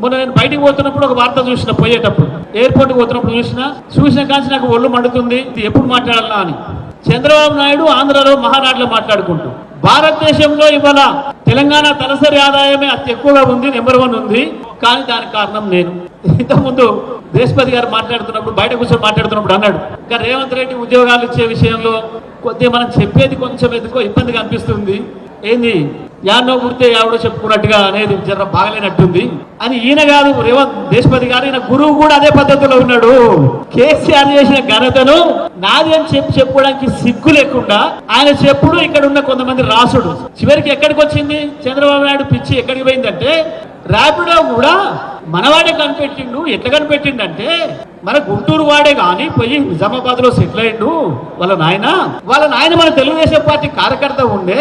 మొన్న నేను బయటికి పోతున్నప్పుడు ఒక వార్త చూసిన పోయేటప్పుడు. ఎయిర్పోర్ట్ పోతున్నప్పుడు చూసిన చూసిన కాంచి నాకు ఒళ్ళు మండుతుంది ఎప్పుడు మాట్లాడాలా అని. చంద్రబాబు నాయుడు ఆంధ్రలో మహారాజులో మాట్లాడుకుంటూ భారతదేశంలో ఇవాళ తెలంగాణ తలసరి ఆదాయమే అతి ఎక్కువగా ఉంది నెంబర్ వన్ ఉంది. కానీ దానికి కారణం నేను. ఇంతకుముందు దేశపతి గారు మాట్లాడుతున్నప్పుడు బయట కూర్చొని మాట్లాడుతున్నప్పుడు అన్నాడు ఇంకా రేవంత్ రెడ్డి ఉద్యోగాలు ఇచ్చే విషయంలో కొద్దిగా మనం చెప్పేది కొంచెం ఎందుకో ఇబ్బందిగా అనిపిస్తుంది. ఏంది? యాన్నో పుడితే ఎవడో చెప్పుకున్నట్టుగా అనేది జర బాగలేనట్టుంది. అని ఈయన కాదు రేవంత్ దేశపతి గారు ఈయన గురువు కూడా అదే పద్ధతిలో ఉన్నాడు. కేసీఆర్ చేసిన ఘనతను నాది అని చెప్పి చెప్పుకోవడానికి సిగ్గు లేకుండా ఆయన చెప్పుడు ఇక్కడ ఉన్న కొంతమంది రాసుడు. చివరికి ఎక్కడికి వచ్చింది? చంద్రబాబు నాయుడు పిచ్చి ఎక్కడికి పోయిందంటే ర్యాపిడో కూడా మనవాడే కనిపెట్టిండు. ఎట్లా కనిపెట్టిండంటే మన గుంటూరు వాడే కానీ పోయి నిజామాబాద్లో సెటిల్ అయ్యిండు. వాళ్ళ నాయన వాళ్ళ నాయన మన తెలుగుదేశం పార్టీ కార్యకర్త ఉండే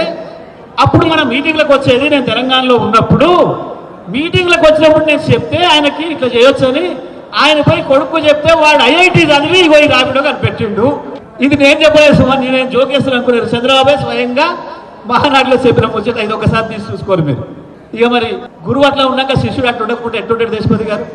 అప్పుడు మన మీటింగ్లకు వచ్చేది నేను తెలంగాణలో ఉన్నప్పుడు మీటింగ్లకు వచ్చినప్పుడు నేను చెప్తే ఆయనకి ఇట్లా చేయొచ్చని ఆయన పోయి కొడుకు చెప్తే వాడు ఐఐటి చదివి పోయి రాపిడో కనిపెట్టిండు. ఇది నేను చెప్పలేదు సుమన్ నేను జోకేస్తాను అనుకున్నారు చంద్రబాబే స్వయంగా మహానాడులో చెప్పిన ముచ్చట ఇది ఒకసారి తీసి చూసుకోరు మీరు. ఇక మరి గురువు అట్లా ఉన్నాక శిష్యుడు అట్లా ఉండకుండా ఎట్టుంటాడు దేశపతి గారు?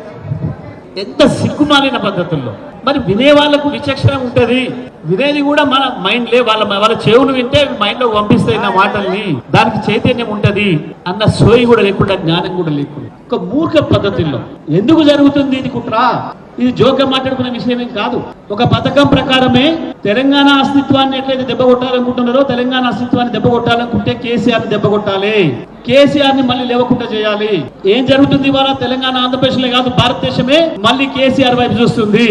ఎంత సిగ్గుమాలిన పద్ధతుల్లో. మరి వినే వాళ్ళకు విచక్షణ ఉంటుంది. వినేది కూడా మన మైండ్ లే వాళ్ళ వాళ్ళ చెవులు వింటే మైండ్లో పంపిస్తాయి నా మాటల్ని. దానికి చైతన్యం ఉంటది అన్న సోయి కూడా లేకుండా జ్ఞానం కూడా లేకుండా. ఒక మూర్ఖ పద్ధతిలో. ఎందుకు జరుగుతుంది ఇది కుట్రా? ఇది జోక్గా మాట్లాడుకునే విషయం ఏం కాదు. ఒక పథకం ప్రకారమే తెలంగాణ అస్తిత్వాన్ని ఎట్లయితే దెబ్బ కొట్టాలనుకుంటున్నారో తెలంగాణ అస్తిత్వాన్ని దెబ్బ కొట్టాలనుకుంటే కేసీఆర్ని దెబ్బ కొట్టాలి. కేసీఆర్ని మళ్ళీ లేవకుండా చేయాలి. ఏం జరుగుతుంది ఇవాళ? తెలంగాణ ఆంధ్రప్రదేశ్ కాదు భారతదేశమే మళ్ళీ కేసీఆర్ వైపు చూస్తుంది.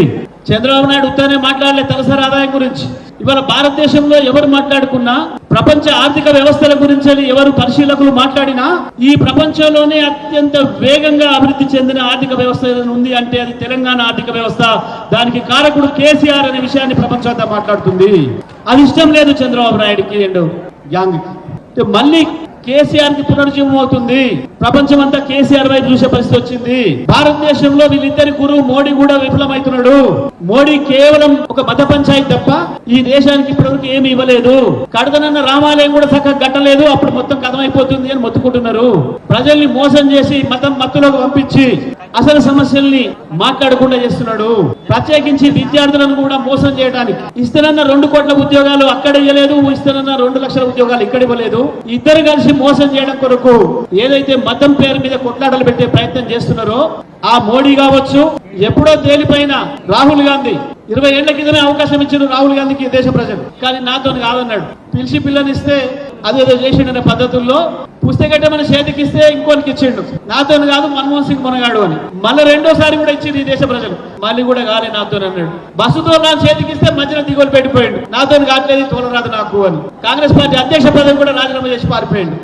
చంద్రబాబు నాయుడు ఉత్తనే మాట్లాడలే తలసరి ఆదాయం గురించి. ఇవాళ భారతదేశంలో ఎవరు మాట్లాడుకున్నా ప్రపంచ ఆర్థిక వ్యవస్థల గురించి ఎవరు పరిశీలకులు మాట్లాడినా ఈ ప్రపంచంలోనే అత్యంత వేగంగా అభివృద్ధి చెందిన ఆర్థిక వ్యవస్థ ఉంది అంటే అది తెలంగాణ ఆర్థిక వ్యవస్థ. దానికి కారకుడు కేసీఆర్ అనే విషయాన్ని ప్రపంచం అంతా మాట్లాడుతుంది. అది ఇష్టం లేదు చంద్రబాబు నాయుడుకి అండ్ యాంగ్కి. మళ్ళీ కేసీఆర్కి పునర్జీవం అవుతుంది. ప్రపంచం అంతా కేసీఆర్ వైపు చూసే పరిస్థితి వచ్చింది. భారతదేశంలో వీళ్ళిద్దరి గురువు మోడీ కూడా విఫలమవుతున్నాడు మోడీ కేవలం ఒక మత పంచాయతీ తప్ప ఈ దేశానికి ఇప్పటివరకు ఏమి ఇవ్వలేదు. కడదనన్న రామాలయం కూడా చక్కగా కట్టలేదు. అప్పుడు మొత్తం కథమైపోతుంది అని మొత్తుకుంటున్నారు. ప్రజల్ని మోసం చేసి మతం మత్తులోకి పంపించి అసలు సమస్యల్ని మాట్లాడకుండా చేస్తున్నాడు. ప్రత్యేకించి విద్యార్థులను కూడా మోసం చేయడానికి ఇస్తానన్న రెండు కోట్ల ఉద్యోగాలు అక్కడ ఇవ్వలేదు ఇస్తానన్న రెండు లక్షల ఉద్యోగాలు ఇక్కడ ఇవ్వలేదు. ఇద్దరు కలిసి మోసం చేయడం కొరకు ఏదైతే మతం పేరు మీద కొట్లాటలు పెట్టే ప్రయత్నం చేస్తున్నారో ఆ మోడీ కావచ్చు ఎప్పుడో తేలిపోయిన రాహుల్ గాంధీ. ఇరవై ఏళ్ళ కిందనే అవకాశం ఇచ్చిన రాహుల్ గాంధీకి దేశ ప్రజలు. కానీ నాతో కాదన్నాడు. పిలిచి పిల్లనిస్తే అదేదో చేసిండనే పద్ధతుల్లో పుస్తకట్టమని చేతికి ఇస్తే ఇంకోనికి ఇచ్చిండు. నాతో కాదు మన్మోహన్ సింగ్ మనగాడు అని. మళ్ళీ రెండోసారి కూడా ఇచ్చింది ఈ దేశ ప్రజలు. మళ్ళీ కూడా కాలే నాతో అన్నాడు. బస్సుతో నా చేతికి ఇస్తే మధ్యన దిగులు పెట్టిపోయాడు. నాతో కాట్లేదు తోలరాదు నాకు అని. కాంగ్రెస్ పార్టీ అధ్యక్ష పదవి కూడా రాజీనామా చేసి పారిపోయిండు.